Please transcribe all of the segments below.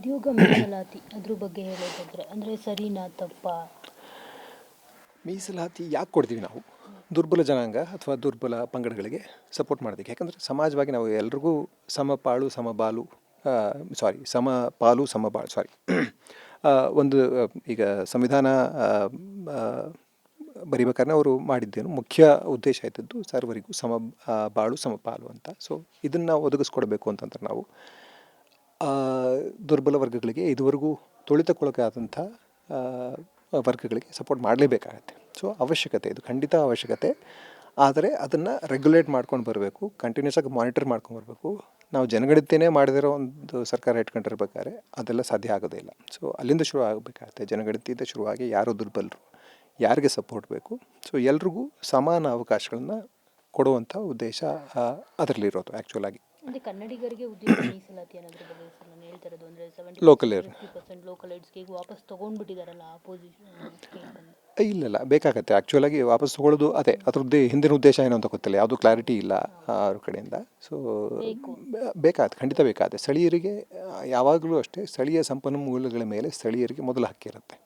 ಉದ್ಯೋಗ ಮೀಸಲಾತಿ ಅದ್ರ ಬಗ್ಗೆ ಹೇಳೋದಾದ್ರೆ, ಅಂದರೆ ಸರಿನಾ ತಪ್ಪಾ? ಮೀಸಲಾತಿ ಯಾಕೆ ಕೊಡ್ತೀವಿ ನಾವು? ದುರ್ಬಲ ಜನಾಂಗ ಅಥವಾ ದುರ್ಬಲ ಪಂಗಡಗಳಿಗೆ ಸಪೋರ್ಟ್ ಮಾಡೋದಕ್ಕೆ. ಯಾಕಂದರೆ ಸಮಾಜವಾಗಿ ನಾವು ಎಲ್ರಿಗೂ ಸಮಪಾಳು ಸಮಬಾಲು ಸಾರಿ ಸಮ ಪಾಲು ಸಮಬಾಳು ಸಾರಿ ಒಂದು ಈಗ ಸಂವಿಧಾನ ಬರಿಬೇಕಾದ್ರೆ ಅವರು ಮಾಡಿದ್ದೇನು. ಮುಖ್ಯ ಉದ್ದೇಶ ಆಯ್ತದ್ದು ಸರ್ವರಿಗೂ ಸಮ ಬಾಳು, ಸಮ ಪಾಲು ಅಂತ. ಸೊ ಇದನ್ನು ಒದಗಿಸ್ಕೊಡ್ಬೇಕು ಅಂತಂದ್ರೆ ನಾವು ದುರ್ಬಲ ವರ್ಗಗಳಿಗೆ ಇದುವರೆಗೂ ತುಳಿತಕ್ಕೊಳಗಾದಂಥ ಆ, ವರ್ಗಗಳಿಗೆ ಸಪೋರ್ಟ್ ಮಾಡಲೇಬೇಕಾಗತ್ತೆ. ಸೊ ಅವಶ್ಯಕತೆ ಇದು ಖಂಡಿತ ಅವಶ್ಯಕತೆ. ಆದರೆ ಅದನ್ನು ರೆಗ್ಯುಲೇಟ್ ಮಾಡ್ಕೊಂಡು ಬರಬೇಕು ಕಂಟಿನ್ಯೂಸ್ ಆಗಿ ಮಾನಿಟರ್ ಮಾಡ್ಕೊಂಡು ಬರಬೇಕು. ನಾವು ಜನಗಣತಿನೇ ಮಾಡದಿರೋ ಒಂದು ಸರ್ಕಾರ ಇಟ್ಕೊಂಡಿರ್ಬೇಕಾದ್ರೆ ಅದೆಲ್ಲ ಸಾಧ್ಯ ಆಗೋದೇ ಇಲ್ಲ. ಸೊ ಅಲ್ಲಿಂದ ಶುರು ಆಗಬೇಕಾಗುತ್ತೆ. ಜನಗಣತಿಯಿಂದ ಶುರುವಾಗಿ ಯಾರು ದುರ್ಬಲರು ಯಾರಿಗೆ ಸಪೋರ್ಟ್ ಬೇಕು. ಸೊ ಎಲ್ರಿಗೂ ಸಮಾನ ಅವಕಾಶಗಳನ್ನ ಕೊಡುವಂಥ ಉದ್ದೇಶ ಅದರಲ್ಲಿರೋದು ಆ್ಯಕ್ಚುಲಾಗಿ ಕನ್ನಡಿಗರಿಗೆ ಲೋಕಲ್ ಏಡ್ಸ್ಗೆ ಈಗ ವಾಪಸ್ ತೊಗೊಂಡ್ಬಿಟ್ಟಿದಾರಲ್ಲ ಆಪೋಸಿಷನ್ ಇಲ್ಲಿಲ್ಲ ಬೇಕಾಗತ್ತೆ. ಆ್ಯಕ್ಚುಲಾಗಿ ವಾಪಸ್ ತೊಗೊಳ್ಳೋದು ಅದೇ ಅದ್ರದ್ದು ಹಿಂದಿನ ಉದ್ದೇಶ ಏನು ಅಂತ ಗೊತ್ತಿಲ್ಲ ಯಾವುದು ಕ್ಲಾರಿಟಿ ಇಲ್ಲ ಅವ್ರ ಕಡೆಯಿಂದ. ಸೊ ಬೇಕಾದ ಖಂಡಿತ ಬೇಕಾಗುತ್ತೆ. ಸ್ಥಳೀಯರಿಗೆ ಯಾವಾಗಲೂ ಅಷ್ಟೇ ಸ್ಥಳೀಯ ಸಂಪನ್ಮೂಲಗಳ ಮೇಲೆ ಸ್ಥಳೀಯರಿಗೆ ಮೊದಲ ಹಕ್ಕಿರುತ್ತೆ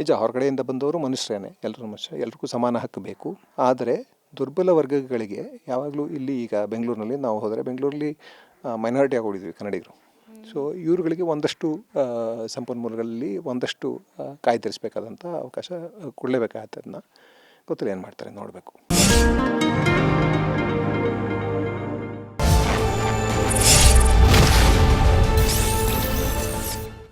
ನಿಜ ಹೊರಗಡೆಯಿಂದ ಬಂದವರು ಮನುಷ್ಯರೇನೆ ಎಲ್ಲರೂ ಮನುಷ್ಯ ಎಲ್ರಿಗೂ ಸಮಾನ ಹಕ್ಕು ಬೇಕು. ಆದರೆ ದುರ್ಬಲ ವರ್ಗಗಳಿಗೆ ಯಾವಾಗಲೂ ಇಲ್ಲಿ ಈಗ ಬೆಂಗಳೂರಿನಲ್ಲಿ ನಾವು ಹೋದರೆ ಬೆಂಗಳೂರಲ್ಲಿ ಮೈನಾರಿಟಿ ಆಗೋಗಿದ್ವಿ ಕನ್ನಡಿಗರು. ಸೊ ಇವರುಗಳಿಗೆ ಒಂದಷ್ಟು ಸಂಪನ್ಮೂಲಗಳಲ್ಲಿ ಒಂದಷ್ಟು ಕಾಯ್ದಿರಿಸಬೇಕಾದಂಥ ಅವಕಾಶ ಕೊಡಲೇಬೇಕಾಗತ್ತೆ ಅದನ್ನ. ಗೊತ್ತಿಲ್ಲ ಏನು ಮಾಡ್ತಾರೆ ನೋಡಬೇಕು.